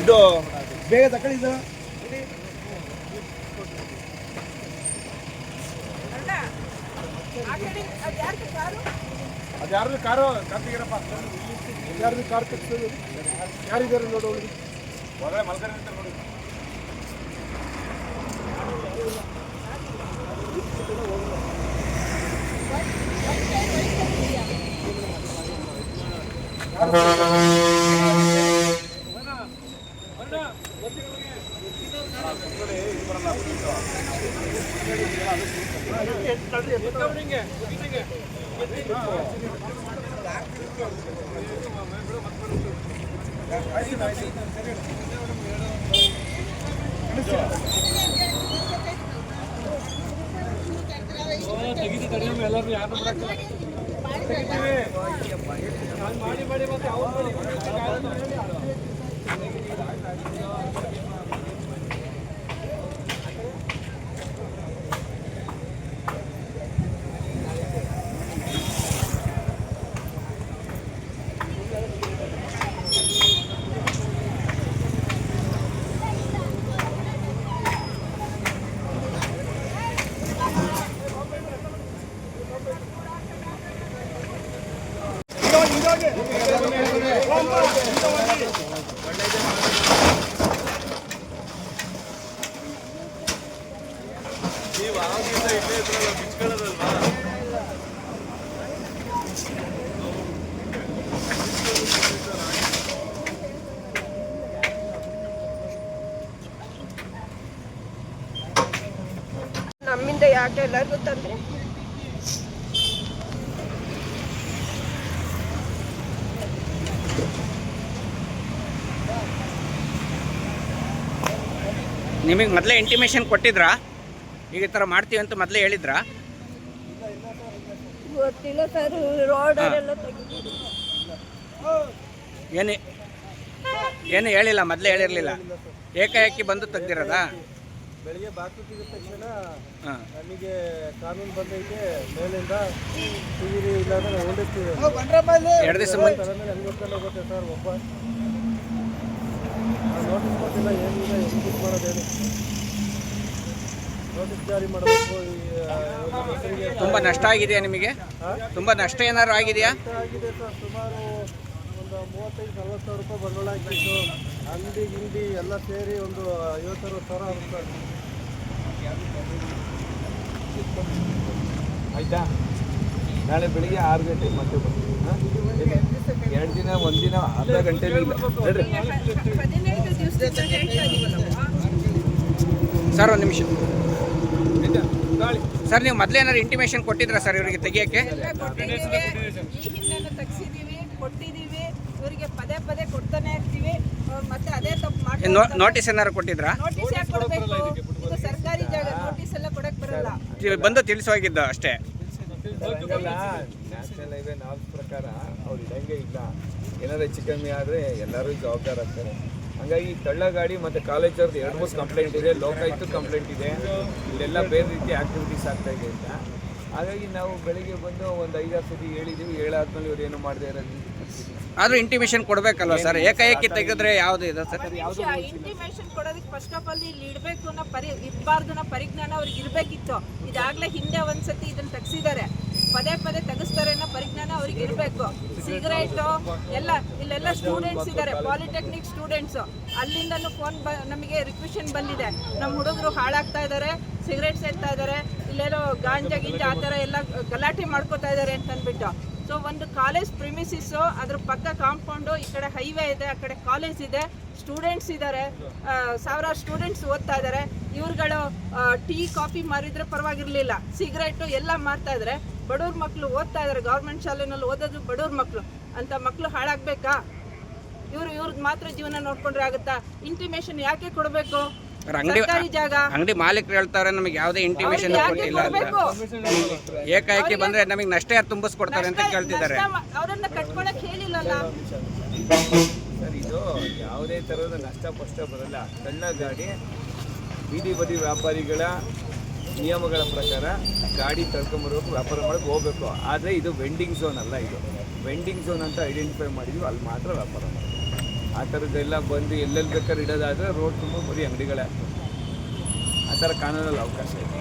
ಇದು ಬೇಗ ತಕೊಳ್ಳಿ ಇದು. ಅದು ಯಾರ್ದು ಕಾರು? ಕಾರ್ತಿಕರಪ್ಪ ಯಾರ್ದು ಕಾರ್ ಕಟ್ಟಿಸೋದು ಯಾರಿದ್ದಾರೆ ನೋಡು ಹೊರಗಡೆ ಮಲ್ಕರಿ ಅಂತ ನೋಡಿ. ತೆಗಿದು ತಡೆಯಮ್ಮ ಎಲ್ಲರೂ ಯಾರು ಮಾಡಿ ಮಾಡಿ ಮತ್ತೆ ಅವ್ರು ನಮ್ಮಿಂದ ಯಾಕೆ ಎಲ್ಲರಿಗೂ ತಂದ್ರೆ. ನಿಮಗೆ ಮೊದಲೇ ಇಂಟಿಮೇಷನ್ ಕೊಟ್ಟಿದ್ರಾ? ಈಗ ಈ ಥರ ಮಾಡ್ತೀವಿ ಅಂತ ಮೊದಲೇ ಹೇಳಿದ್ರಾ? ಗೊತ್ತಿಲ್ಲ ಸರ್ ಏನು ಏನು ಹೇಳಿಲ್ಲ ಮೊದಲೇ ಹೇಳಿರಲಿಲ್ಲ. ಏಕಾಏಕಿ ಬಂದು ತೆಗ್ದಿರೋದಾ? ಬೆಳಿಗ್ಗೆ ತೆಗೆದ ತಕ್ಷಣ ಹಾಂ. ನಮಗೆ ಕಾನೂನು ಬಂದೈತೆ ಮೇಲಿಂದ ಟಿವಿ ಇಲ್ಲಾಂದ್ರೆ ನಾವು ಹೊಂದಿರ್ತೀವಿ ಎರಡು ದಿವಸ ಮುಂಚೆ. ಸರ್ ಒಬ್ಬ? ನೋಟಿಸ್ ಕೊಟ್ಟಿಲ್ಲ ಏನಿಲ್ಲ ಇದು ಮಾಡೋದು ಹೇಳಿ. ನೋಟಿಸ್ ಜಾರಿ ಮಾಡಬೇಕು ಈ ತುಂಬ ನಷ್ಟ ಆಗಿದೆಯಾ ನಿಮಗೆ? ತುಂಬ ನಷ್ಟ ಏನಾದ್ರು ಆಗಿದೆಯಾ? ಆಗಿದೆ ಸರ್ ಸುಮಾರು ಒಂದು ಮೂವತ್ತೈದು ನಲ್ವತ್ತು ಸಾವಿರ ರೂಪಾಯಿ ಬಂಡವಾಳ ಹಾಕಿತ್ತು. ಅಂಗಡಿ ಗಿಂಡಿ ಎಲ್ಲ ಸೇರಿ ಒಂದು ಐವತ್ತು ಅರವತ್ತು ಸಾವಿರ ಆಗುತ್ತೆ ಆಯ್ತಾ? ನಾಳೆ ಬೆಳಿಗ್ಗೆ ಆರು ಗಂಟೆಗೆ ಮತ್ತೆ ಬರ್ತೀವಿ? ಎರಡು ದಿನ ಒಂದಿನ ಅರ್ಧ ಗಂಟೆ ಇಲ್ಲ ಸರ್ ಒಂದು ನಿಮಿಷ. ಸರ್ ನೀವು ಮೊದಲೇ ಏನಾದ್ರು ಇಂಟಿಮೇಷನ್ ಕೊಟ್ಟಿದ್ರಾ ಸರ್ ಇವರಿಗೆ ತೆಗಿಯೋಕ್ಕೆ? ಈ ಹಿಂದೆನೂ ತೆಗ್ಸಿದೀವಿ ಕೊಟ್ಟಿದ್ದೀವಿ. ಇವರಿಗೆ ಪದೇ ಪದೇ ಕೊಡ್ತಾನೆ ಇರ್ತೀವಿ. ಅವ್ರು ಮತ್ತೆ ಅದೇ ತಪ್ಪು ಮಾಡಿ ನೋಟಿಸ್ ಏನಾದ್ರು ಕೊಟ್ಟಿದ್ರಾ? ನೋಟಿಸ್ ಯಾಕೆ ಕೊಡಬೇಕು? ಇದು ಸರ್ಕಾರಿ ಜಾಗ ನೋಟಿಸ್ ಎಲ್ಲ ಕೊಡೋಕೆ ಬರಲ್ಲ. ಬಂದು ತಿಳಿಸೋಗಿದ್ದು ಅಷ್ಟೇ? ನ್ಯಾಷನಲ್ ಹೈವೇ ನಾಲ್ಕು ಪ್ರಕಾರ ಅವ್ರು ಇಡಂಗೆ ಇಲ್ಲ. ಏನಾದ್ರು ಹೆಚ್ಚು ಕಮ್ಮಿ ಆದರೆ ಎಲ್ಲರೂ ಜವಾಬ್ದಾರ ಆಗ್ತಾರೆ. ಹಂಗಾಗಿ ತಳ್ಳ ಗಾಡಿ ಮತ್ತು ಕಾಲೇಜವ್ರದ್ದು ಎರಡು ಮೂರು ಕಂಪ್ಲೇಂಟ್ ಇದೆ ಲೋಕಾಯುಕ್ತ ಕಂಪ್ಲೇಂಟ್ ಇದೆ. ಇಲ್ಲೆಲ್ಲ ಬೇರೆ ರೀತಿ ಆಕ್ಟಿವಿಟೀಸ್ ಆಗ್ತಾ ಇದೆ ಅಂತ. ಹಾಗಾಗಿ ನಾವು ಬೆಳಿಗ್ಗೆ ಬಂದು ಒಂದು ಐದಾರು ಸತಿ ಹೇಳಿದ್ದೀವಿ ಹೇಳಾದ್ಮೇಲೆ ಇವ್ರು ಏನು ಮಾಡದೇ ಇರೋದು ಆದ್ರೂ ಇಂಟಿಮೇಷನ್ ಕೊಡ್ಬೇಕಲ್ವ ಸರ್? ಏಕಾಏಕಿ ತೆಗೆದ್ರೆ ಯಾವ್ದು ಇದೆ ಸರ್? ಇಂಟಿಮೇಷನ್ ಕೊಡೋದಕ್ಕೆ ಫಸ್ಟ್ ಆಫ್ ಆಲ್ ಇಲ್ಲಿ ಇಡಬೇಕು ಅನ್ನೋ ಪರಿ ಇರಬಾರ್ದು ಅನ್ನೋ ಪರಿಜ್ಞಾನ ಅವ್ರಿಗೆ ಇರಬೇಕಿತ್ತು ಇದಾಗ್ಲೇ ಹಿಂದೆ ಒಂದ್ಸತಿ ಇದನ್ನ ತೆಗ್ಸಿದ್ದಾರೆ. ಪದೇ ಪದೇ ತೆಗೆಸ್ತಾರೆ ಅನ್ನೋ ಪರಿಜ್ಞಾನ ಅವ್ರಿಗೆ ಇರಬೇಕು. ಸಿಗರೇಟು, ಎಲ್ಲ, ಇಲ್ಲೆಲ್ಲ ಸ್ಟೂಡೆಂಟ್ಸ್ ಇದ್ದಾರೆ ಪಾಲಿಟೆಕ್ನಿಕ್ ಸ್ಟೂಡೆಂಟ್ಸ್ ಅಲ್ಲಿಂದನೂ ಫೋನ್ ಬ, ನಮಗೆ ರಿಕ್ವೆಷನ್ ಬಂದಿದೆ. ನಮ್ಮ ಹುಡುಗರು ಹಾಳಾಗ್ತಾ ಇದ್ದಾರೆ ಸಿಗರೇಟ್ ಸೇರ್ತಾ ಇದ್ದಾರೆ ಇಲ್ಲೆಲ್ಲೋ ಗಾಂಜಾ ಗಿಂಜಾ ಆ ಥರ ಎಲ್ಲ ಗಲಾಟೆ ಮಾಡ್ಕೋತಾ ಇದ್ದಾರೆ ಅಂತಂದ್ಬಿಟ್ಟು. ಸೊ ಒಂದು ಕಾಲೇಜ್ ಪ್ರಿಮಿಸಿಸ್ಸು ಅದ್ರ ಪಕ್ಕ ಕಾಂಪೌಂಡು ಈ ಕಡೆ ಹೈವೇ ಇದೆ, ಆ ಕಡೆ ಕಾಲೇಜ್ ಇದೆ ಸ್ಟೂಡೆಂಟ್ಸ್ ಇದ್ದಾರೆ ಸಾವಿರಾರು ಸ್ಟೂಡೆಂಟ್ಸ್ ಓದ್ತಾ ಇದ್ದಾರೆ ಇವ್ರುಗಳು ಟೀ ಕಾಫಿ ಮಾರಿದ್ರೆ ಪರವಾಗಿರ್ಲಿಲ್ಲ. ಸಿಗರೇಟು ಎಲ್ಲ ಮಾರ್ತಾ ಇದ್ದಾರೆ ಬಡವ್ರ ಮಕ್ಕಳು ಓದ್ತಾ ಇದ್ದಾರೆ ಗೌರ್ಮೆಂಟ್ ಶಾಲೆನಲ್ಲಿ ಓದೋದು ಬಡವ್ರ ಮಕ್ಕಳು ಅಂತ ಮಕ್ಕಳು ಹಾಳಾಗ್ಬೇಕಾ? ಇವ್ರು ಇವ್ರದ್ದು ಮಾತ್ರ ಜೀವನ ನೋಡ್ಕೊಂಡ್ರೆ ಆಗುತ್ತಾ? ಇಂಟಿಮೇಷನ್ ಯಾಕೆ ಕೊಡಬೇಕು? ಅಂಗಡಿ ಸರ್ಕಾರಿ ಜಾಗ. ಅಂಗಡಿ ಮಾಲೀಕರು ಹೇಳ್ತಾರೆ ನಮಗೆ ಯಾವುದೇ ಇಂಟಿಮೇಷನ್ ಕೊಟ್ಟಿಲ್ಲ ಅಂತ. ಏಕಾಏಕಿ ಬಂದ್ರೆ ನಮಗೆ ನಷ್ಟ ಯಾರು ತುಂಬಿಸ್ಕೊಡ್ತಾರೆ ಅಂತ ಕೇಳ್ತಿದ್ದಾರೆ. ಅವರನ್ನ ಕಟ್ಕೊಳಕ್ ಹೇಳಿಲ್ಲಲ್ಲ? ಸರ್ ಇದು ಯಾವುದೇ ತರಹದ ನಷ್ಟ ಪಷ್ಟ ಬರಲ್ಲ. ಸಣ್ಣ ಗಾಡಿ ಬೀದಿ ಬದಿ ವ್ಯಾಪಾರಿಗಳ ನಿಯಮಗಳ ಪ್ರಕಾರ ಗಾಡಿ ತಳ್ಕೊಂಬರ್ಬೇಕು, ವ್ಯಾಪಾರ ಮಾಡೋಕ್ಕೆ ಹೋಗ್ಬೇಕು. ಆದರೆ ಇದು ವೆಂಡಿಂಗ್ ಝೋನ್ ಅಲ್ಲ ಇದು. ವೆಂಡಿಂಗ್ ಝೋನ್ ಅಂತ ಐಡೆಂಟಿಫೈ ಮಾಡಿದ್ವಿ, ಅಲ್ಲಿ ಮಾತ್ರ ವ್ಯಾಪಾರ ಮಾಡಬೇಕು. ಆ ಥರದ್ದೆಲ್ಲ ಬಂದು ಎಲ್ಲೆಲ್ಲಿ ಬೇಕಾದ್ರೆ ಇಡೋದಾದರೆ ರೋಡ್ ತುಂಬ ಬರೀ ಅಂಗಡಿಗಳೇ ಆ ಥರ ಕಾನೂನಲ್ಲಿ ಅವಕಾಶ ಇದೆ.